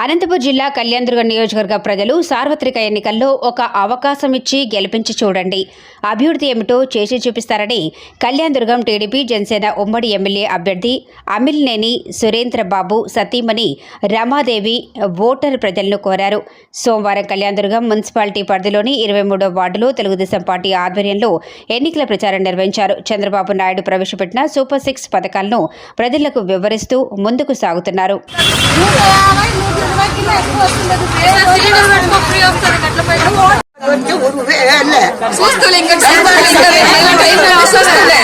అనంతపురం జిల్లా కళ్యాణదుర్గం నియోజకవర్గ ప్రజలు సార్వత్రిక ఎన్నికల్లో ఒక అవకాశం ఇచ్చి గెలిపించి చూడండి. అభివృద్ధి ఏమిటో చేసి చూపిస్తారని కళ్యాణదుర్గం టీడీపీ జనసేన ఉమ్మడి ఎమ్మెల్యే అభ్యర్థి అమిల్నేని సురేంద్రబాబు సతీమణి రమాదేవి ఓటర్ ప్రజలను కోరారు. సోమవారం కళ్యాణదుర్గం మున్సిపాలిటీ పరిధిలోని ఇరవై మూడో వార్డులో తెలుగుదేశం పార్టీ ఆధ్వర్యంలో ఎన్నికల ప్రచారం నిర్వహించారు. చంద్రబాబు నాయుడు ప్రవేశపెట్టిన సూపర్ సిక్స్ పథకాలను ప్రజలకు వివరిస్తూ ముందుకు సాగుతున్నారు. సిలిండర్ పెట్టుకో ఫ్రీ వస్తుంది గట్ల పైన చూస్తూ ఇంకా టైం వస్తుంది